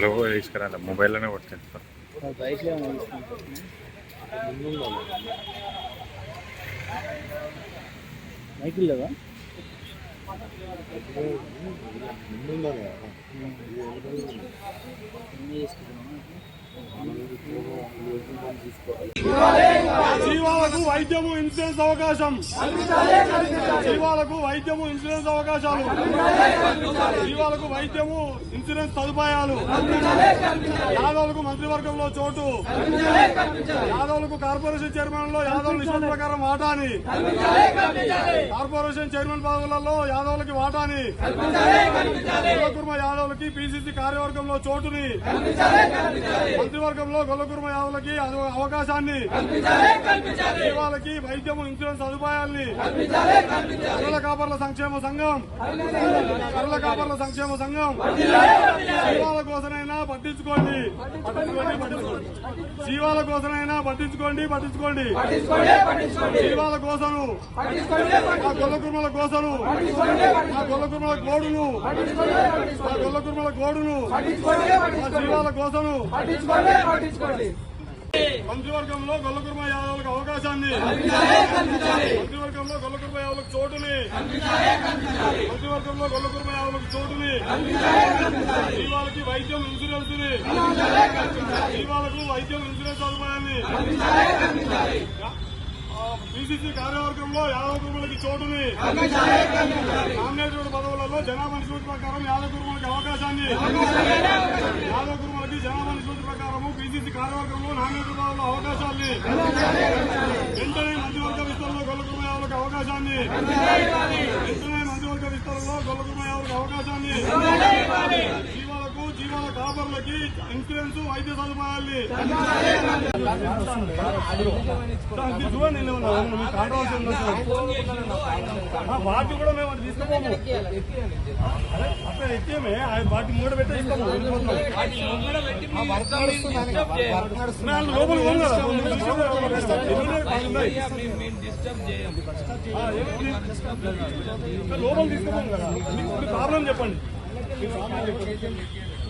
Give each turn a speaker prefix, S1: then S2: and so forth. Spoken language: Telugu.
S1: లోగో తీసుకురా మొబైల్లోనే కొడుతుంది
S2: బైక్లో లేవా
S3: జీవాలకు వైద్యము ఇన్సూరెన్స్ అవకాశం. జీవాలకు వైద్యము ఇన్సూరెన్స్ అవకాశాలు. జీవాలకు వైద్యము ఇన్సూరెన్స్ సదుపాయాలు. యాదవులకు మంత్రివర్గంలో చోటు. యాదవులకు కార్పొరేషన్ చైర్మన్లో యాదవ్ నిష్పత్తి ప్రకారం వాటాని. కార్పొరేషన్ చైర్మన్ పదవులలో యాదవులకి వాటాని. గొల్లకుర్మ యాదవులకి పిసిసి కార్యవర్గంలో చోటుని. మంత్రివర్గంలో గొల్లకుర్మ యాదవులకి అవ- అవకాశాన్ని. జీవాలకి వైద్యము ఇన్సూరెన్స్ సదుపాయాల్ని కర్రల కాపర్ల సంక్షేమ సంఘం కర్రల కాపర్ల సంక్షేమ సంఘం జీవాల కోసమైనా పట్టించుకోండి. పట్టించుకోండి పట్టించుకోండి. జీవాల కోసమైనా పట్టించుకోండి పట్టించుకోండి. జీవాల కోసను ఆ గొల్ల కుర్మల కోసను ఆ గొల్ల కుర్మల గోడును ఆ గొల్ల కుర్మల గోడును ఆ జీవాల కోసను. మంత్రివర్గంలో గొల్లకుర్మ యాదవులకు అవకాశాన్ని. మంత్రివర్గంలో గొల్లకుర్మ యాదవులకు చోటుని. మంత్రివర్గంలో గొల్లకుర్మ యాదవులకు చోటుని. జీవాలకి వైద్యం ఇన్సూరెన్స్ జీవాలకు వైద్యం ఇన్సూరెన్స్ సదుపాయాన్ని. బీసీసీ కార్యవర్గంలో యాదవ కుర్మలకి చోటుని. నామినేటెడ్ పదవులలో జనాభా నిష్పత్తి ప్రకారం యాదవ కుర్మలకి అవకాశాన్ని. యాదవ కుర్మలకి జనాభా నిష్పత్తి ప్రకారము పిసిసి కార్యవర్గంలో నామినేటెడ్ పదవుల అవకాశాన్ని. వెంటనే మంత్రివర్గ విస్తరణలో గొల్లకుర్మ యాదవులకు అవకాశాన్ని. వెంటనే మంత్రివర్గ విస్తరణలో గొల్లకుర్మ యాదవులకు అవకాశాన్ని. జీవాలకు జీవాల కాపర్లకి ఇన్సూరెన్స్ వైద్య సదుపాయాల్ని. వాటి కూడా మేము అది తీసుకుపోము అట్లా ఎక్కేమే వాటి మూడ మేము లోపల తీసుకుపోము కదా మీకు ప్రాబ్లం చెప్పండి